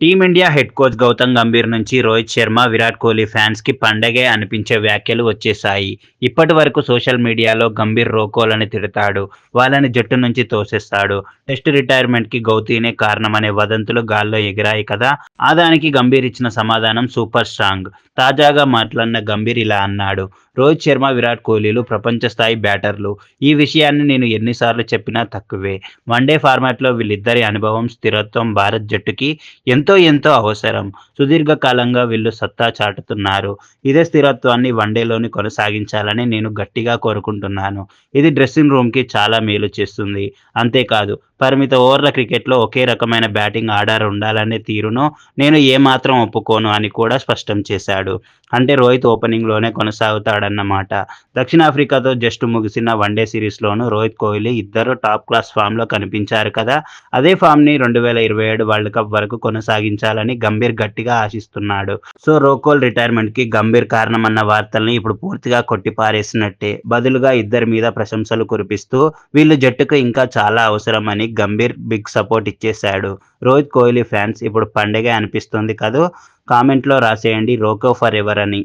Team India head coach Gautam Gambhir నుంచి రోహిత్ శర్మ విరాట్ కోహ్లీ ఫ్యాన్స్కి పండగే అనిపించే వ్యాఖ్యలు వచ్చేశాయి. ఇప్పటి వరకు సోషల్ మీడియాలో గంభీర్ రోకోలని తిడతాడు. వాళ్ళని జట్టు నుంచి తోసేస్తాడు. టెస్ట్ రిటైర్మెంట్కి గౌతీనే కారణమనే వదంతులు గాల్లో ఎగిరాయి కదా. ఆ దానికి గంభీర్ ఇచ్చిన సమాధానం సూపర్ స్ట్రాంగ్. తాజాగా మాట్లాడిన గంభీర్ ఇలా అన్నాడు. రోహిత్ శర్మ విరాట్ కోహ్లీలు ప్రపంచ స్థాయి బ్యాటర్లు. ఈ విషయాన్ని నేను ఎన్నిసార్లు చెప్పినా తక్కువే. వన్డే ఫార్మాట్లో వీళ్ళిద్దరి అనుభవం స్థిరత్వం భారత్ జట్టుకి ఎంత ఎంతో ఎంతో అవసరం. సుదీర్ఘకాలంగా వీళ్ళు సత్తా చాటుతున్నారు. ఇదే స్థిరత్వాన్ని వన్డేలోని కొనసాగించాలని నేను గట్టిగా కోరుకుంటున్నాను. ఇది డ్రెస్సింగ్ రూమ్కి చాలా మేలు చేస్తుంది. అంతేకాదు పరిమిత ఓవర్ల క్రికెట్లో ఒకే రకమైన బ్యాటింగ్ ఆర్డర్ ఉండాలనే తీరును నేను ఏమాత్రం ఒప్పుకోను అని కూడా స్పష్టం చేశాడు. అంటే రోహిత్ ఓపెనింగ్లోనే కొనసాగుతాడన్నమాట. దక్షిణాఫ్రికాతో జస్ట్ ముగిసిన వన్డే సిరీస్లోనూ రోహిత్ కోహ్లీ ఇద్దరు టాప్ క్లాస్ ఫామ్లో కనిపించారు కదా. అదే ఫామ్ని రెండు వేల ఇరవై ఏడు వరల్డ్ కప్ వరకు కొనసాగించాలని గంభీర్ గట్టిగా ఆశిస్తున్నాడు. సో రోకోల్ రిటైర్మెంట్కి గంభీర్ కారణమన్న వార్తల్ని ఇప్పుడు పూర్తిగా కొట్టిపారేసినట్టే. బదులుగా ఇద్దరి మీద ప్రశంసలు కురిపిస్తూ వీళ్ళు జట్టుకు ఇంకా చాలా అవసరమని గంభీర్ బిగ్ సపోర్ట్ ఇచ్చేశాడు. రోహిత్ కోహ్లీ ఫ్యాన్స్ ఇప్పుడు పండగే అనిపిస్తుంది కదూ? కామెంట్లో రాసేయండి. రోకో ఫర్ ఎవర్ అని.